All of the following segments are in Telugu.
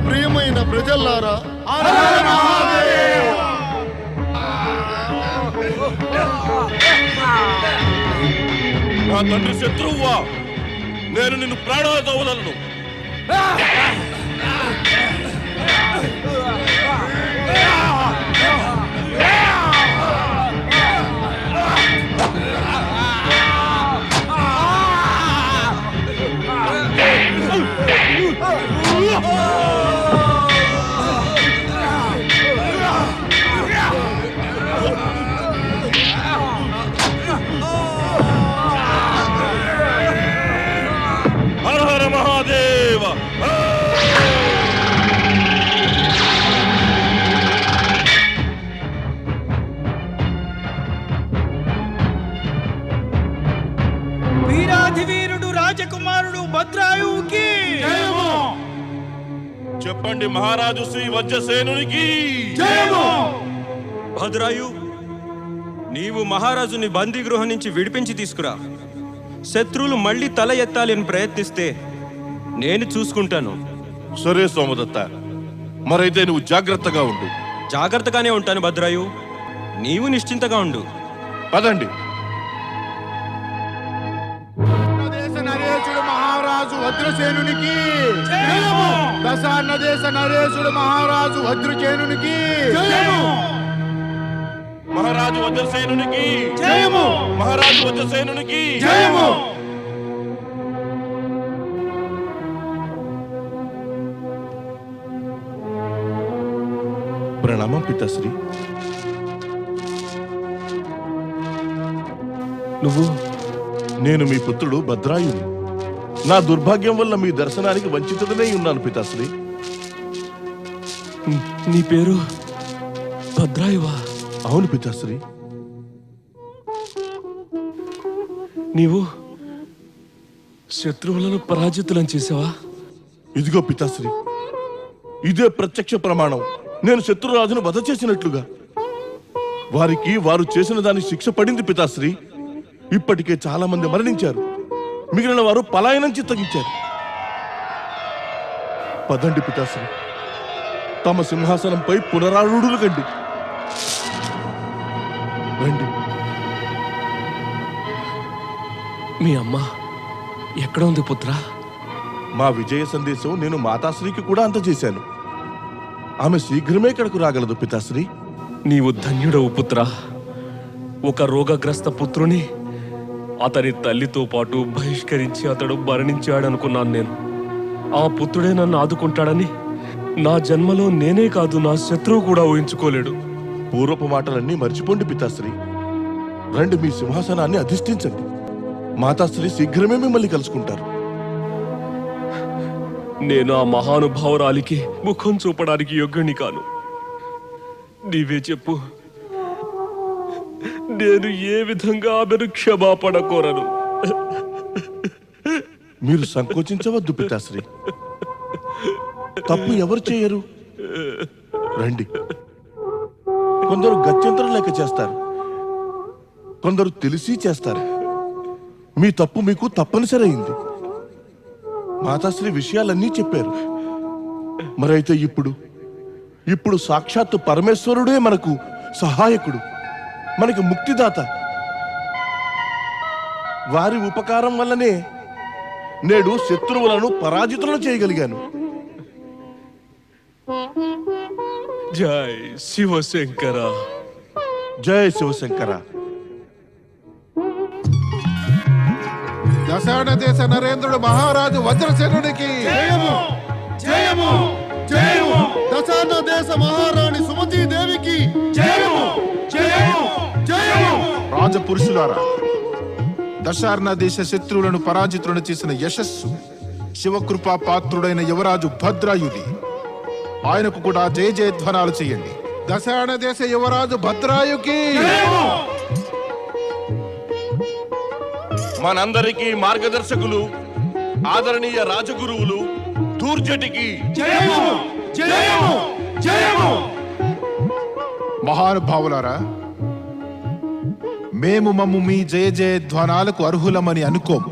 ప్రియమైన ప్రజల్లారా నా తండ్రి శత్రువువా నేను నిన్ను ప్రాణాలతో వదలను. మహారాజు శ్రీ వజ్రసేనునికి. భద్రాయు నీవు మహారాజుని బందీ గృహం నుంచి విడిపించి తీసుకురా. శత్రువులు మళ్ళీ తల ఎత్తాలి అని ప్రయత్నిస్తే నేను చూసుకుంటాను. సరే సోమదత్త మరైతే నువ్వు జాగ్రత్తగా ఉండు. జాగ్రత్తగానే ఉంటాను భద్రాయు నీవు నిశ్చింతగా ఉండు. పదండి. మహారాజు వజ్రసేనునికి. దేశ నరేశుడు మహారాజు వజ్రసేనునికి మహారాజు వజ్రసేనునికి మహారాజు వజ్రసేనునికి ప్రణామం పితాశ్రీ. నువ్వు? నేను మీ పుత్రుడు భద్రాయుని. నా దుర్భాగ్యం వల్ల మీ దర్శనానికి వంచితుడనే ఉన్నాను పితాశ్రీ. నీ పేరు భద్రాయువా? అవును పితాశ్రీ. నీవు శత్రువులను పరాజితులను చేసావా? ఇదిగో పితాశ్రీ. ఇదే ప్రత్యక్ష ప్రమాణం. నేను శత్రురాజును వధ చేసినట్లుగా. వారికి వారు చేసిన దాని శిక్ష పడింది పితాశ్రీ. ఇప్పటికే చాలా మంది మరణించారు. మిగిలిన వారు పలాయనం చిత్తగించారు పదండి పితాశ్రీ. తమ సింహాసనంపై పునరారుడులు కండి. రండి. మీ అమ్మ ఎక్కడ ఉంది పుత్ర? మా విజయ సందేశం నేను మాతాశ్రీకి కూడా అందజేశాను. ఆమె శీఘ్రమే ఇక్కడకు రాగలదు పితాశ్రీ. నీవు ధన్యుడవు పుత్ర. ఒక రోగగ్రస్త పుత్రుని అతని తల్లితో పాటు బహిష్కరించి అతడు మరణించాడనుకున్నాను నేను. ఆ పుత్రుడే నన్ను ఆదుకుంటాడని నా జన్మలో నేనే కాదు నా శత్రువు కూడా ఊహించుకోలేడు. పూర్వపు మాటలన్నీ మర్చిపోండి పితాశ్రీ. రండి మీ సింహాసనాన్ని అధిష్ఠించండి. మాతాశ్రీ శీఘ్రమే మిమ్మల్ని కలుసుకుంటారు. నేను ఆ మహానుభావురాలికి ముఖం చూపడానికి యోగ్యుని కాను. నీవే చెప్పు నేను ఏ విధంగా ఆమెను క్షమాపణ కోరను మీరు సంకోచించవద్దు పితాశ్రీ. తప్పు ఎవరు చేయరు? రండి. కొందరు గత్యంతరం లేక చేస్తారు. కొందరు తెలిసి చేస్తారు. మీ తప్పు మీకు తప్పనిసరి అయింది మాతాశ్రీ విషయాలన్నీ చెప్పారు. మరైతే ఇప్పుడు ఇప్పుడు సాక్షాత్తు పరమేశ్వరుడే మనకు సహాయకుడు. మనకి ముక్తిదాత. వారి ఉపకారం వల్లనే నేడు శత్రువులను పరాజితులను చేయగలిగాను. జై శివశంకర. జయ శివశంకర. దశాణ దేశ నరేంద్రుడు మహారాజు జయము! జయము! జయము! దశాణ దేశ మహారాణి సుమతీ దేవికి రాజపురుషులారా దశార్ణ దేశ శత్రువులను పరాజితులను చేసిన యశస్సు శివకృపా పాత్రుడైన యువరాజు భద్రాయుడి ఆయనకు కూడా జయ జయధ్వనాలు చేయండి. దశాణ దేశ యువరాజు భద్రాయుకి! మనందరికీ మార్గదర్శకులు ఆదరణీయ రాజగురువులు దూర్జటికి మహానుభావులారా మేము మమ్ము మీ జయ ధ్వనాలకు అర్హులమని అనుకోము.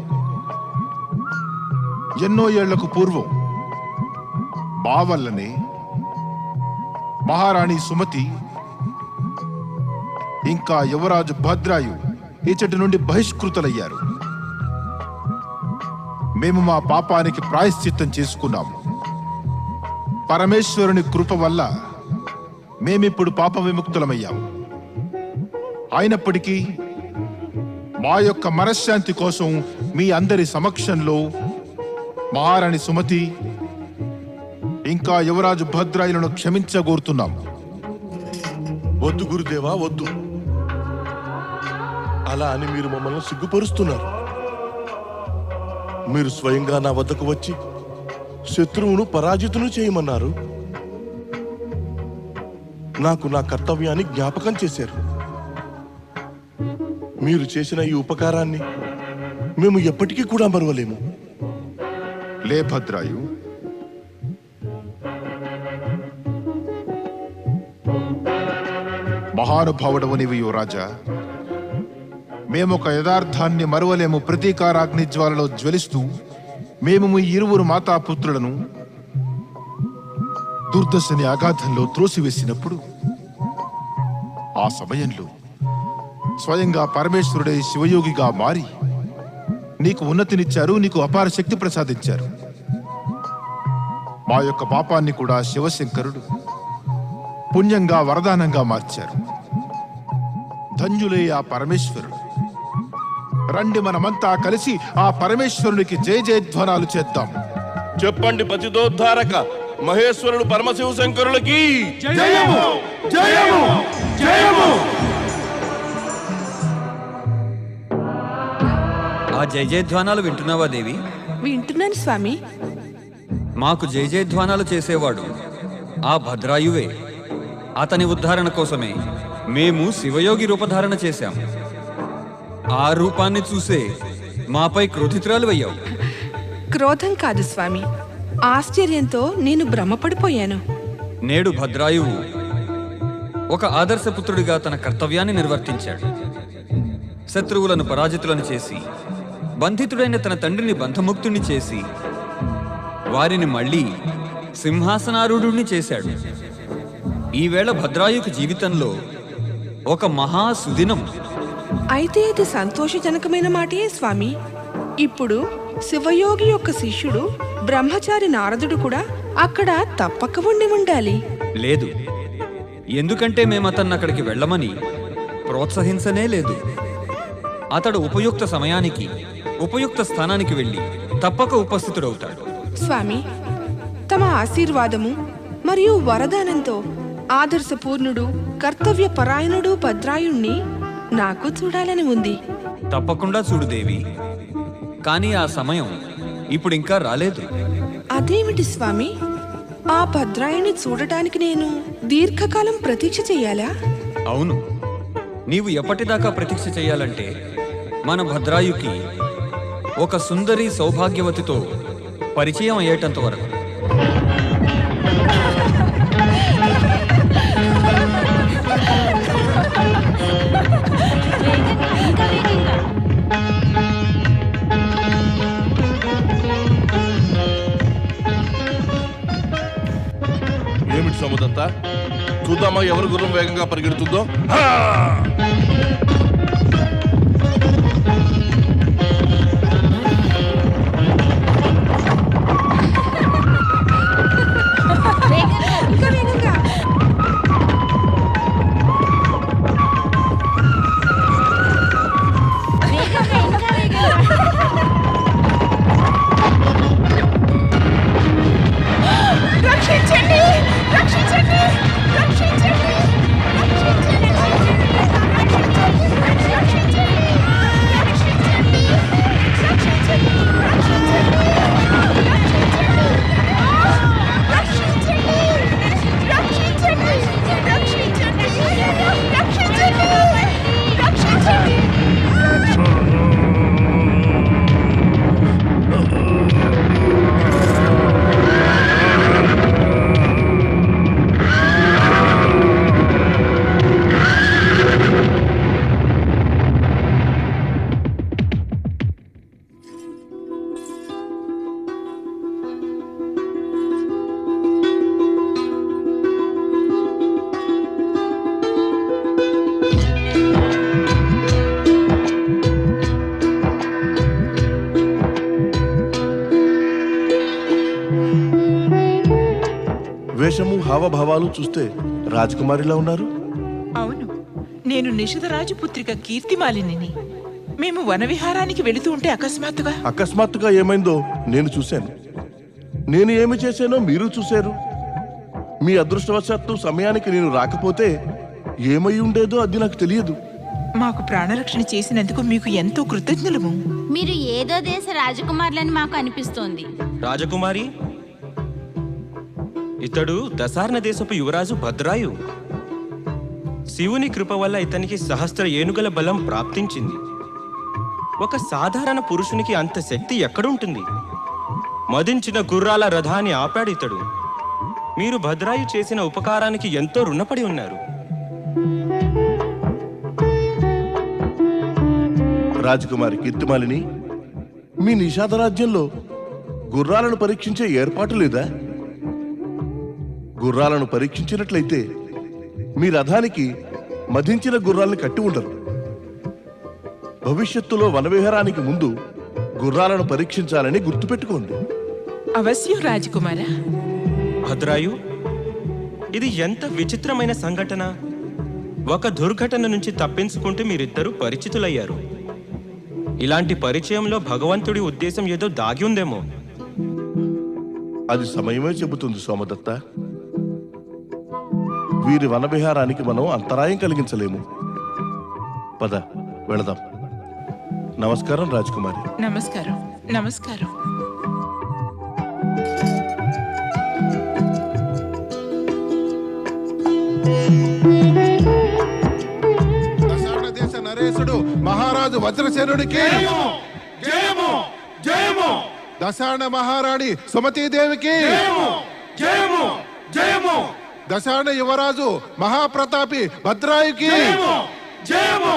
ఎన్నో ఏళ్ళకు పూర్వం మా వల్లనే మహారాణి సుమతి ఇంకా యువరాజు భద్రాయు ఇచ్చటి నుండి బహిష్కృతులయ్యారు. మేము మా పాపానికి ప్రాయశ్చిత్తం చేసుకున్నాము. పరమేశ్వరుని కృప వల్ల మేమిప్పుడు పాప విముక్తులమయ్యాము. అయినప్పటికీ మా యొక్క మనశ్శాంతి కోసం మీ అందరి సమక్షంలో మహారాణి సుమతి ఇంకా యువరాజు భద్రాయులను క్షమించగోరుతున్నాం. వద్దు గురుదేవా వద్దు. అలా అని మీరు మమ్మల్ని సిగ్గుపరుస్తున్నారు. మీరు స్వయంగా నా వద్దకు వచ్చి శత్రువును పరాజితును చేయమన్నారు. నాకు నా కర్తవ్యాన్ని జ్ఞాపకం చేశారు. మీరు చేసిన ఈ ఉపకారాన్ని మేము ఎప్పటికీ కూడా మరవలేము. లే భద్రాయు. మహానుభావుడవు నీవు యువరాజా మేమొక యథార్థాన్ని మరువలేము. ప్రతీకారాగ్ని జ్వాలలో జ్వలిస్తూ మేము మీ ఇరువురు మాతాపుత్రులను దుర్దశని అగాధంలో త్రోసివేసినప్పుడు ఆ సమయంలో స్వయంగా పరమేశ్వరుడే శివయోగిగా మారి నీకు ఉన్నతినిచ్చారు నీకు అపార శక్తి ప్రసాదించారు. మా యొక్క పాపాన్ని కూడా శివశంకరుడు పుణ్యంగా వరదానంగా మార్చారు. ధన్యులే ఆ పరమేశ్వరుడు. రండి మనమంతా కలిసి ఆ పరమేశ్వరునికి జయ జయధ్వనాలు చేద్దాం. చెప్పండి పతిదోద్ధారక మహేశ్వరుడు పరమశివ శంకరులకి జయము! జయము! జయము! జయ జయధ్వానాలు వింటున్నావా దేవి? వింటున్నాను స్వామి. మాకు జయ జయధ్వానాలు చేసేవాడు ఆ భద్రాయువే. అతని ఉద్ధారణ కోసమే మేము శివయోగి రూపధారణ చేశాం. ఆ రూపాన్ని చూసే మాపై క్రోధితురాలు అయ్యావు. క్రోధం కాదు స్వామి. ఆశ్చర్యంతో నేను భ్రమపడిపోయాను. నేడు భద్రాయువు ఒక ఆదర్శపుత్రుడిగా తన కర్తవ్యాన్ని నిర్వర్తించాడు. శత్రువులను పరాజితులను చేసి బంధితుడైన తన తండ్రిని బంధముక్తుణ్ణి చేసి వారిని మళ్ళీ సింహాసనారూఢుణ్ణి చేశాడు. ఈవేళ భద్రాయుకు జీవితంలో ఒక మహా సుదినం. అయితే ఇది సంతోషజనకమైన మాటే స్వామి. ఇప్పుడు శివయోగి యొక్క శిష్యుడు బ్రహ్మచారి నారదుడు కూడా అక్కడ తప్పక ఉండి ఉండాలి. లేదు. ఎందుకంటే మేము అతన్ని అక్కడికి వెళ్ళమని ప్రోత్సహించనే లేదు. అతడు ఉపయుక్త సమయానికి ఉపయుక్త స్థానానికి వెళ్ళి తప్పక ఉపస్థితుడవుతాడు. స్వామి తమ ఆశీర్వాదము మరియు వరదానంతో ఆదర్శపూర్ణుడు కర్తవ్య పరాయణుడు భద్రాయుణ్ణి నాకు చూడాలని ఉంది. తప్పకుండా చూడు దేవి. కానీ ఆ సమయం ఇప్పుడు ఇంకా రాలేదు. అదేమిటి స్వామి? ఆ భద్రాయుని చూడటానికి నేను దీర్ఘకాలం ప్రతీక్ష చెయ్యాలా అవును. నీవు ఎప్పటిదాకా ప్రతీక్ష చేయాలంటే మన భద్రాయుకి ఒక సుందరి సౌభాగ్యవతితో పరిచయం అయ్యేటంత వరకు. ఏమిటి సముదంత? చూద్దామా ఎవరి గుర్రం వేగంగా పరిగెడుతుందో? వేషము హావభావాలు చూస్తే రాజకుమారిలా ఉన్నారు? అవును. నేను నిషధరాజు పుత్రిక కీర్తిమాలిని మేము వనవిహారానికి వెళుతూ ఉంటే అకస్మాత్తుగా? అకస్మాత్తుగా ఏమైందో నేను చూశాను. నేను ఏమి చేశానో మీరు చూశారు. మీ అదృష్టవశాత్తు సమయానికి నేను రాకపోతే ఏమై ఉండేదో అది నాకు తెలియదు. మాకు ప్రాణరక్షణ చేసినందుకు మీకు ఎంతో కృతజ్ఞులము. మీరు ఏదో దేశ రాజకుమారులని మాకు అనిపిస్తోంది. రాజకుమారి ఇతడు దశార్ణ దేశపు యువరాజు భద్రాయు. శివుని కృప వల్ల ఇతనికి సహస్ర ఏనుగల బలం ప్రాప్తించింది. ఒక సాధారణ పురుషునికి అంత శక్తి ఎక్కడుంటుంది? మదించిన గుర్రాల రథాన్ని ఆపాడు ఇతడు. మీరు భద్రాయు చేసిన ఉపకారానికి ఎంతో రుణపడి ఉన్నారు. రాజకుమారి కీర్తిమాలిని మీ నిషాద రాజ్యంలో గుర్రాలను పరీక్షించే ఏర్పాటు లేదా? గుర్రాలను పరీక్షించినట్లయితే మీ రథానికి మధించిన గుర్రాలను కట్టి ఉండరు. భవిష్యత్తులో వనవిహారానికి ముందు గుర్రాలను పరీక్షించాలని గుర్తుపెట్టుకోండి. అవశ్యం రాజకుమారా. భద్రాయు ఇది ఎంత విచిత్రమైన సంఘటన. ఒక దుర్ఘటన నుంచి తప్పించుకుంటూ మీరిద్దరూ పరిచితులయ్యారు. ఇలాంటి పరిచయంలో భగవంతుడి ఉద్దేశం ఏదో దాగి ఉందేమో. అది సమయమే చెబుతుంది సోమదత్త. వీరి వనవిహారానికి మనం అంతరాయం కలిగించలేము. పద వెళదాం. నమస్కారం రాజకుమారి. నమస్కారం నమస్కారం. నరేశుడు మహారాజు వజ్రసేనుడికి. జయము జయము దశార్ణ మహారాణి సుమతీదేవికి. జయము. దశార్ణ యువరాజు మహాప్రతాపి భద్రాయుకి. జయము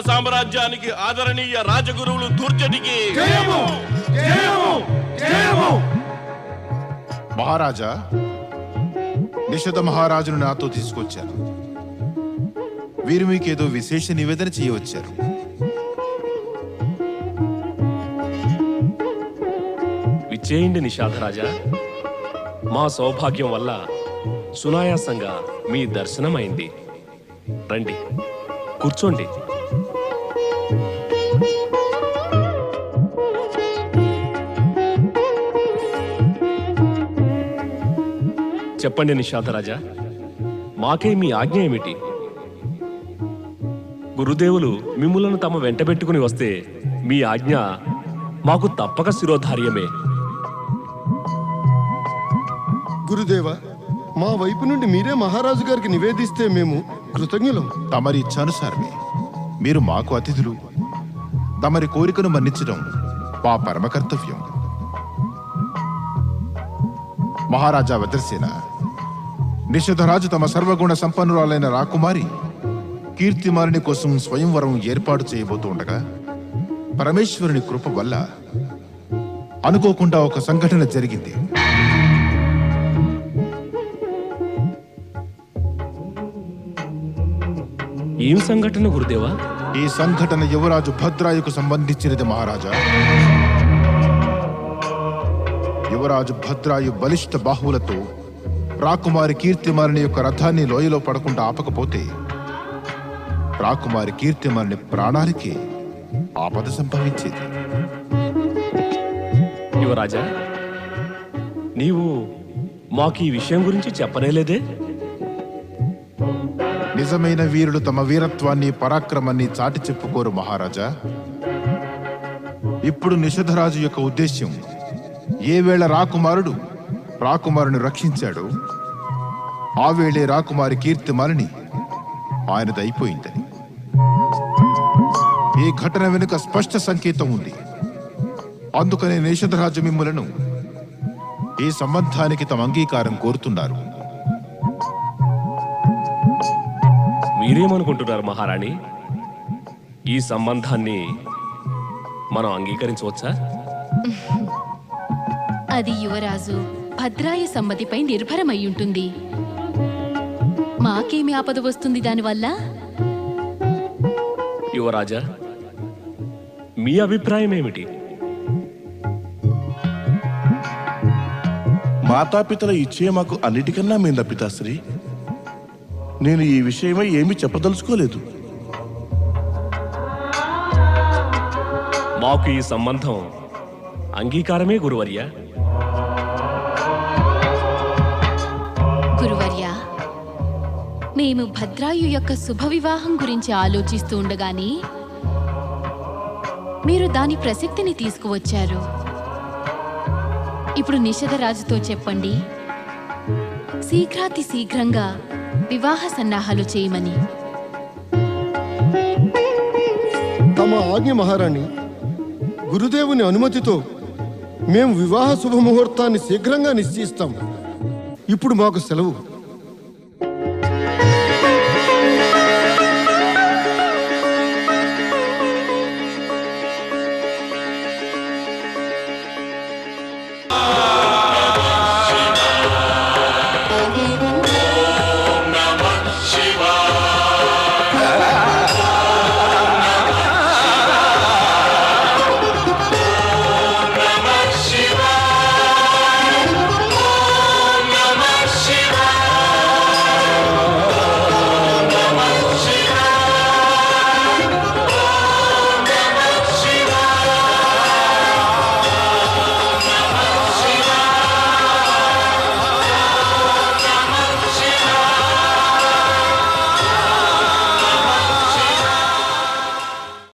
సామ్రాజ్యానికి ఆదరణీయ రాజగురువులు దుర్జటికి. జయము జయము జయము. మహారాజా నిషధ మహారాజును నాతో తీసుకొచ్చారు వీరు మీకేదో విశేష నివేదన చేయవచ్చారు. విచ్చేయండి నిషాదరాజా మా సౌభాగ్యం వల్ల సునాయాసంగా మీ దర్శనమైంది. రండి కూర్చోండి. చెప్పండి నిషాదరాజా మాకే మీ ఆజ్ఞ ఏమిటి? గురుదేవులు మిమ్ములను తమ వెంటబెట్టుకుని వస్తే మీ ఆజ్ఞ మాకు తప్పక శిరోధార్యమే. గురుదేవ మా వైపు నుండి మీరే మహారాజు గారికి నివేదిస్తే మేము కృతజ్ఞులం. తమరి ఇచ్చానుసారమే మీరు మాకు అతిథులు. తమరి కోరికను మన్నించడం మా పరమ కర్తవ్యం. మహారాజా వజ్రసేన నిషధరాజు తమ సర్వగుణ సంపన్నురాలైన రాకుమారి కీర్తిమాలిని కోసం స్వయంవరం ఏర్పాటు చేయబోతూ ఉండగా పరమేశ్వరుని కృప వల్ల అనుకోకుండా ఒక సంఘటన జరిగింది. ఏం సంఘటన గురుదేవా? ఈ సంఘటన యువరాజు భద్రాయుకు సంబంధించినది మహారాజా. యువరాజు భద్రాయు బలిష్ట బాహువులతో రాకుమారి కీర్తిమారిని యొక్క రథాన్ని లోయలో పడకుండా ఆపకపోతే రాకుమారి కీర్తిమారిని ప్రాణానికి ఆపద సంభవించేది. యువరాజా నీవు మాకు ఈ విషయం గురించి చెప్పనేలేదే? నిజమైన వీరులు తమ వీరత్వాన్ని పరాక్రమాన్ని చాటి చెప్పుకోరు మహారాజా. ఇప్పుడు నిషధరాజు యొక్క ఉద్దేశ్యం ఏ వేళ రాకుమారుడు రాకుమారుని రక్షించాడో ఆ వేళే రాకుమారి కీర్తిమాలిని ఆయనది అయిపోయిందని. ఈ ఘటన వెనుక స్పష్ట సంకేతం ఉంది. అందుకనే నిషధరాజు మిమ్ములను ఈ సంబంధానికి తమ అంగీకారం కోరుతున్నారు. మీరేమనుకుంటున్నారు మహారాణి? ఈ సంబంధాన్ని మనం అంగీకరించవచ్చా? అది యువరాజు భద్రాయ సమ్మతిపై నిర్భరమై ఉంటుంది. మాకేమి ఆపద వస్తుంది దానివల్ల? యువరాజా మీ అభిప్రాయం ఏమిటి? మాతాపితల ఇచ్చే మాకు అన్నిటికన్నా మీద పితాశ్రీ? నేను ఈ విషయమై ఏమీ చెప్పదలుచుకోలేదు. మాకు ఈ సంబంధం అంగీకారమే గురువర్య. గురువర్యా మేము భద్రాయు యొక్క శుభ వివాహం గురించి ఆలోచిస్తూ ఉండగానే మీరు దాని ప్రసక్తిని తీసుకువచ్చారు. ఇప్పుడు నిషధరాజుతో చెప్పండి. శీఘ్రాతి శీఘ్రంగా వివాహ సన్నాహాలు చేయమని. తమ ఆజ్ఞ మహారాణి గురుదేవుని అనుమతితో మేము వివాహ శుభముహూర్తాన్ని శీఘ్రంగా నిశ్చయిస్తాం. ఇప్పుడు మాకు సెలవు.